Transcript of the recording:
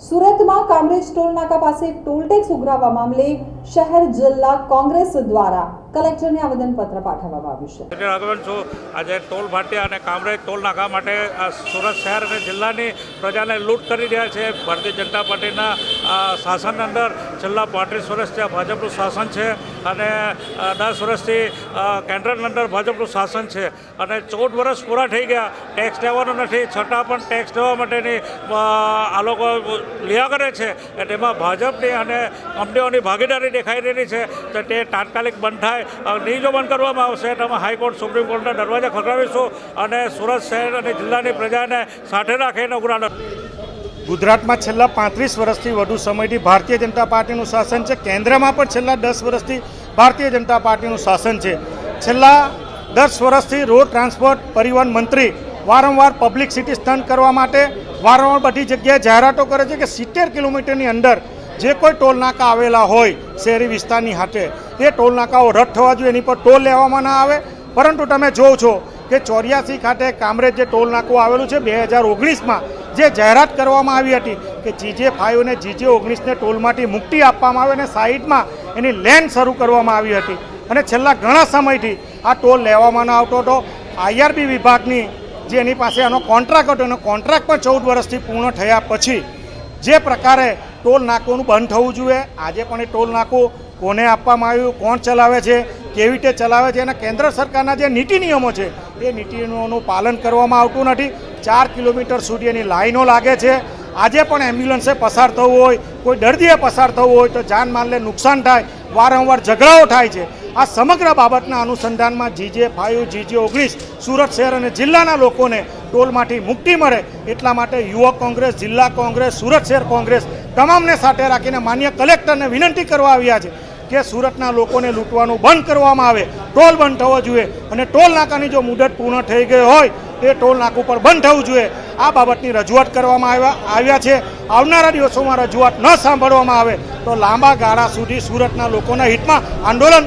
સુરતમાં કામરેજ ટોલ નાકા પાસે toll tax ઉઘરાવવા મામલે શહેર જિલ્લા કોંગ્રેસ દ્વારા કલેક્ટરને આવેદનપત્ર પાઠવવામાં આવ્યું છે. રાઘવન છું. આજે ટોલ ભાટિયા અને કામરેજ ટોલ નાકા માટે સુરત શહેર અને જિલ્લાની પ્રજાને લૂંટ કરી રહ્યા છે. ભારતીય જનતા પાર્ટીના શાસન અંદર છેલ્લા પાંત્રીસ વર્ષથી આ ભાજપનું શાસન છે અને દસ વર્ષથી કેન્દ્રની અંદર ભાજપનું શાસન છે. અને ચૌદ વર્ષ પૂરા થઈ ગયા. ટેક્સ લેવાનો નથી. છતાં પણ ટેક્સ દેવા માટેની આ લોકો લ્યા કરે છે. તેમાં ભાજપની અને કંપનીઓની ભાગીદારી દેખાઈ રહેલી છે. તો તે તાત્કાલિક બંધ થાય. નહીં કરવામાં આવશે તો અમે હાઈકોર્ટ, સુપ્રીમ કોર્ટના દરવાજા ખખડાવીશું અને સુરત શહેર અને જિલ્લાની પ્રજાને સાથે રાખીને ઉઘરાણ ગુજરાતમાં છેલ્લા પાંત્રીસ વર્ષથી વધુ સમયથી ભારતીય જનતા પાર્ટીનું શાસન છે. કેન્દ્રમાં પણ છેલ્લા દસ વર્ષથી ભારતીય જનતા પાર્ટીનું શાસન છે. છેલ્લા દસ વર્ષથી રોડ ટ્રાન્સપોર્ટ પરિવહન મંત્રી વારંવાર પબ્લિક સિટી સ્ટન્ટ કરવા માટે વારંવાર બધી જગ્યાએ જાહેરાતો કરે છે કે સિત્તેર કિલોમીટરની અંદર જે કોઈ ટોલ નાકા આવેલા હોય શહેરી વિસ્તારની હાટે એ ટોલ નાકાઓ રદ થવા જોઈએ, એની પર ટોલ લેવામાં ના આવે. પરંતુ તમે જોવો છો કે ચોર્યાસી ખાતે કામરેજ જે ટોલ નાકું આવેલું છે, બે હજાર ઓગણીસમાં જે જાહેરાત કરવામાં આવી હતી કે જીજે અને જીજે ઓગણીસને ટોલમાંથી મુક્તિ આપવામાં આવે અને સાઈડમાં એની લેન શરૂ કરવામાં આવી હતી. અને છેલ્લા ઘણા સમયથી આ ટોલ લેવામાં ન આવતો હતો. આઈઆરબી વિભાગની જે એની પાસે એનો કોન્ટ્રાક્ટ હતો, એનો કોન્ટ્રાક્ટ પણ ચૌદ વર્ષથી પૂર્ણ થયા પછી જે પ્રકારે ટોલ નાકોનું બંધ થવું જોઈએ. આજે પણ એ ટોલ નાકું કોને આપવામાં આવ્યું, કોણ ચલાવે છે, કેવી રીતે ચલાવે છે અને કેન્દ્ર સરકારના જે નીતિ નિયમો છે, એ નીતિ નિયમોનું પાલન કરવામાં આવતું નથી. ચાર કિલોમીટર સુધી એની લાઈનો લાગે છે. આજે પણ એમ્બ્યુલન્સે પસાર થવું હોય, કોઈ દર્દીએ પસાર થવું હોય તો જાનમાલને નુકસાન થાય, વારંવાર ઝઘડાઓ થાય છે. આ સમગ્ર બાબતના અનુસંધાનમાં જીજે ફાઇવ જીજે ઓગણીસ, સુરત શહેર અને જિલ્લાના લોકોને ટોલમાંથી મુક્તિ મળે એટલા માટે યુવક કોંગ્રેસ, જિલ્લા કોંગ્રેસ, સુરત શહેર કોંગ્રેસ તમામને સાથે રાખીને માન્ય કલેક્ટરને વિનંતી કરવા આવ્યા છે. કે સુરતના લોકોને લૂંટવાનું બંધ કરવામાં આવે. ટોલ બંધ થવો જોઈએ. અને ટોલ નાકાની જો મુદત પૂર્ણ થઈ ગઈ હોય, તે ટોલ નાકું પર બંધ થવું જોઈએ. આ બાબતની રજૂઆત કરવામાં આવ્યા આવ્યા છે. આવનારા દિવસોમાં રજૂઆત ન સાંભળવામાં આવે, તો લાંબા ગાળા સુધી સુરતના લોકોના હિતમાં આંદોલન